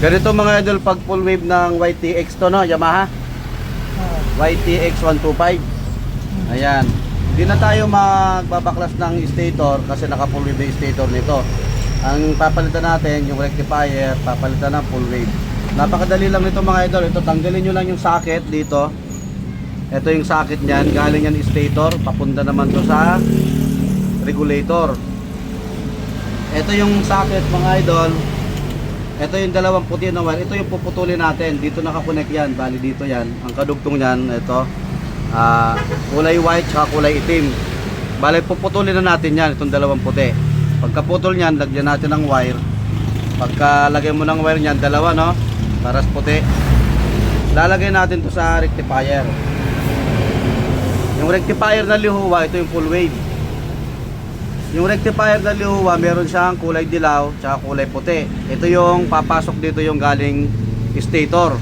Ganito mga idol pag full wave ng YTX to no, Yamaha. YTX 125. Ayan. Hindi na tayo magbabaklas ng stator kasi naka full wave yung stator nito. Ang papalitan natin yung rectifier, papalitan ng full wave. Napakadali lang nito mga idol. Ito tanggalin nyo lang yung socket dito. Ito yung socket niyan, galing yan stator, papunta naman to sa regulator. Ito yung socket mga idol. Ito yung dalawang puti na wire. Ito yung puputulin natin. Dito nakakonek yan. Bali dito yan. Ang kadugtong yan, ito. ah, kulay white tsaka kulay itim. Bali puputulin na natin yan. Itong dalawang puti. Pagkaputol niyan, lagyan natin ng wire. Pagka lagyan mo ng wire niyan, dalawa no? Paras puti. Lalagay natin to sa rectifier. Yung rectifier na lihuwa, ito yung full wave. Yung rectifier na lihuwa, meron siyang kulay dilaw tsaka kulay puti. Ito yung papasok dito yung galing stator.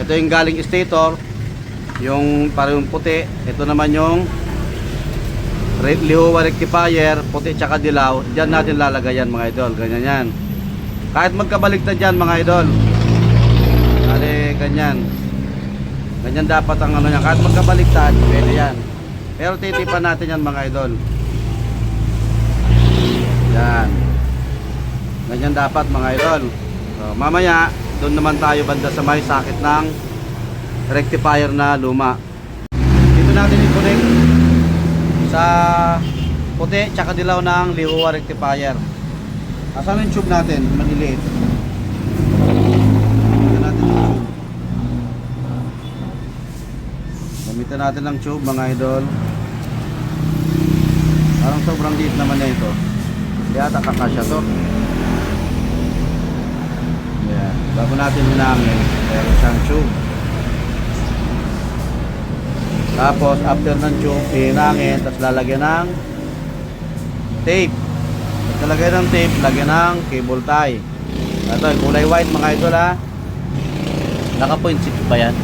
Ito yung galing stator, yung parang puti. Ito naman yung lihuwa rectifier, puti tsaka dilaw. Diyan natin lalagay yan mga idol. Ganyan yan. Kahit magkabaliktad yan mga idol. Kali ganyan. Ganyan dapat ang ano niya. Kahit magkabaliktad, pwede yan. Pero titipan natin yan mga idol. Yan. Ganyan dapat mga idol. So, mamaya, doon naman tayo banda sa may sakit ng rectifier na luma. Dito natin i-connect sa puti tsaka dilaw ng lihuwa rectifier. Asan yung tube natin? Maliliit. Gamitan natin yung tube. Gamitan natin ng tube mga idol. Parang sobrang liit naman na ito. Hindi ata kakasya to. Yan. Bago natin hinangin, meron siyang tube. Tapos after ng tube, hinangin, tapos lalagyan ng tape. Tapos lalagyan ng tape, lagyan ng cable tie. Ito, kulay white mga idol ha. Naka point 6 ba yan?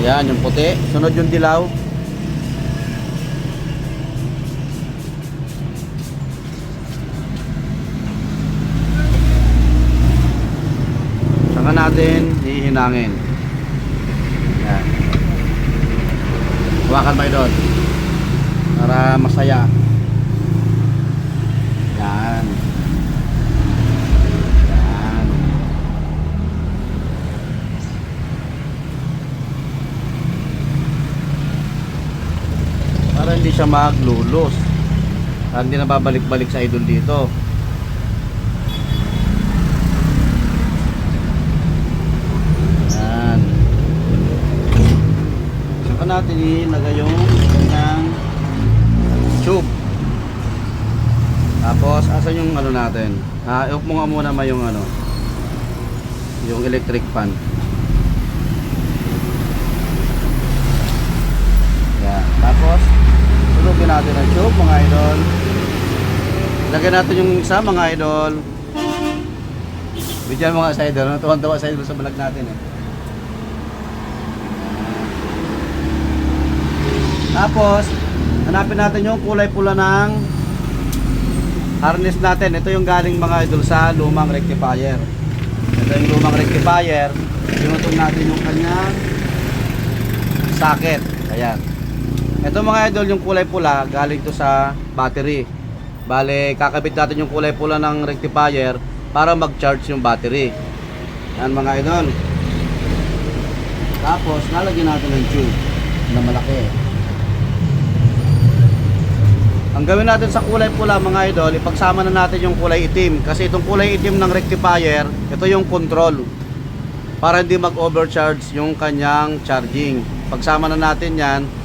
Ayan, yung puti. Sunod yung dilaw. Saka natin hihinangin. Ayan. Hawakan mo doon. Para masaya. Yan. Yan. Para hindi siya maglulos. Para hindi na babalik-balik sa idol dito. Yan. Saka natin ilagay yung kanyang tube. Tapos, asan yung ano natin? Ah, i-off mo nga muna ma yung ano, yung electric fan. Yan. Tapos, sunugin natin ang tube mga idol. Lagyan natin yung isa mga idol. Bigyan mga sa idol. Natuwan-tawa sa idol sa vlog natin eh. Tapos, hanapin natin yung kulay pula ng harness natin. Ito yung galing mga idol sa lumang rectifier. Ito yung lumang rectifier. Pinutol natin yung kanyang socket. Ayan. Ito mga idol, yung kulay pula, galing to sa battery. Bale, kakabit natin yung kulay pula ng rectifier para mag-charge yung battery. Yan mga idol. Tapos, lalagyan natin ng tube na malaki. Ang gawin natin sa kulay pula mga idol, ipagsama na natin yung kulay itim. Kasi itong kulay itim ng rectifier, ito yung control. Para hindi mag-overcharge yung kanyang charging. Pagsama na natin yan,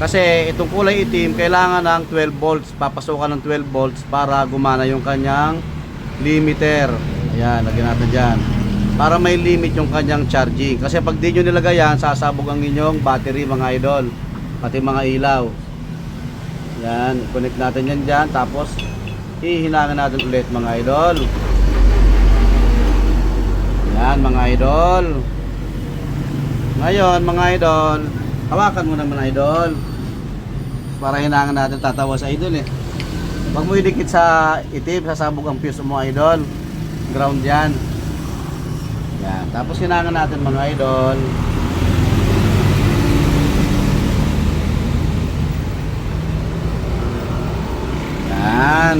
kasi itong kulay itim, kailangan ng 12 volts. Papasukan ng 12 volts para gumana yung kanyang limiter. Ayan, lagyan natin dyan. Para may limit yung kanyang charging. Kasi pag di nyo nilagay yan, sasabog ang inyong battery mga idol. Pati mga ilaw. Yan, connect natin yan dyan. Tapos, hihinangan natin ulit mga idol. Yan mga idol. Ngayon mga idol, Hawakan mo naman idol. Para hinangan natin tatawa sa idol eh. Huwag mo idikit sa itim, sasabog ang fuse mo idol. Ground yan. Yan. Tapos hinangan natin mga idol. Yan.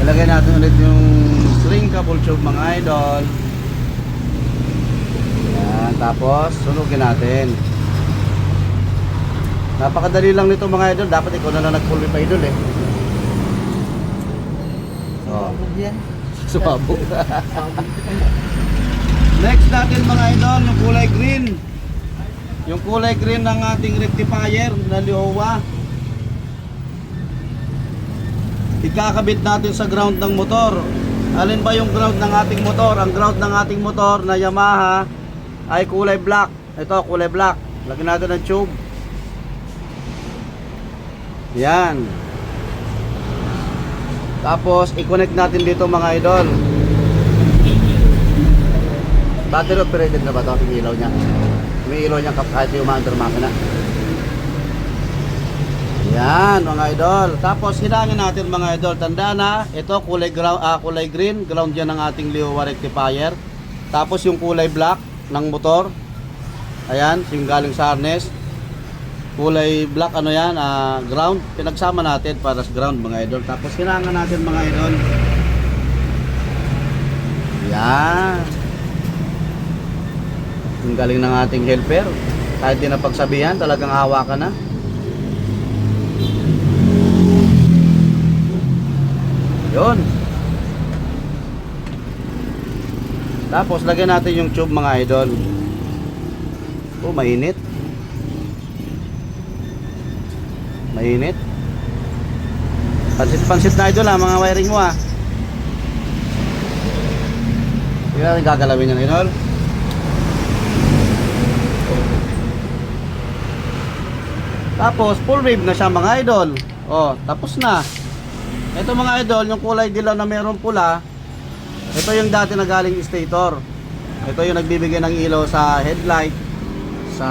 Ilagay natin ulit yung string couple tube mga idol. Yan. Tapos, sunugin natin. Napakadali lang nito mga idol. Dapat ikaw na lang nag-pull pa idol eh. Oh, sumabog. Next natin mga idol, yung kulay green. Yung kulay green ng ating rectifier na Liowa. Ikakabit natin sa ground ng motor. Alin ba yung ground ng ating motor? Ang ground ng ating motor na Yamaha ay kulay black. Ito, kulay black. Lagyan natin ng tube. Yan. Tapos, i-connect natin dito mga idol. Battery operated na ba ito? Yung ilaw niya. May ilaw niya kahit yung under makina. Yan mga idol. Tapos hinangin natin mga idol. Tanda na, ito kulay, ground, ah, kulay green. Ground yan ng ating Liowa rectifier. Tapos yung kulay black ng motor. Ayan, yung galing sa harness. Kulay black ano yan, ah, ground. Pinagsama natin para sa ground mga idol. Tapos hinangan natin mga idol. Yan. Yung galing ng ating helper. Kahit di na pagsabihan, talagang hawa ka na. Yun. Tapos, lagyan natin yung tube mga idol. Oh, mainit. Mainit. Pansit-pansit na idol ha, mga wiring mo ha. Hindi natin gagalawin yan idol. Tapos, full wave na siya mga idol. Oh, tapos na. Ito mga idol, yung kulay dilaw na meron pula, ito yung dati na galing stator. Ito yung nagbibigay ng ilaw sa headlight, sa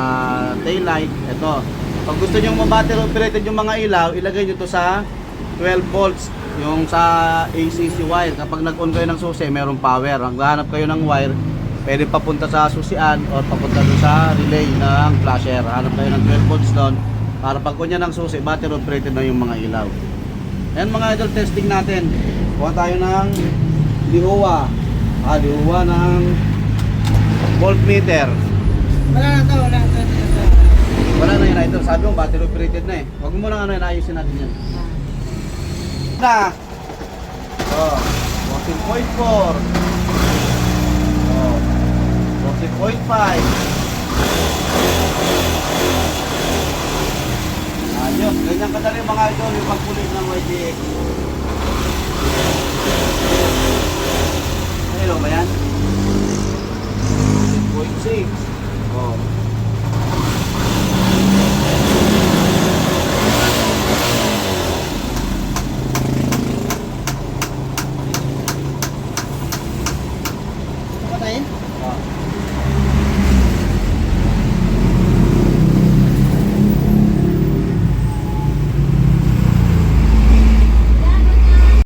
taillight. Ito. Pag gusto nyo ma-battery operated yung mga ilaw, ilagay nyo to sa 12 volts. Yung sa ACC wire. Kapag nag-on kayo ng susi, meron power. Ang hanap kayo ng wire, pwede papunta sa susian o papunta doon sa relay ng flasher. Hanap kayo ng 12 volts doon. Para pag kunya ng susi, battery operated na yung mga ilaw. Ayan mga idol, testing natin. Kuha tayo ng Lihua. Ah, Lihua ng voltmeter. Wala na to, wala na to. Wala na yun idol. Sabi mo, battery operated na eh. Huwag mo lang ano yun, ayusin natin yan. Na! Oh, 14.4 Oh, 14.5 Ayos, ganyan kadali mga idol yung pagpulit ng YTX. Hello oh, ba yan? 14.6 Oh.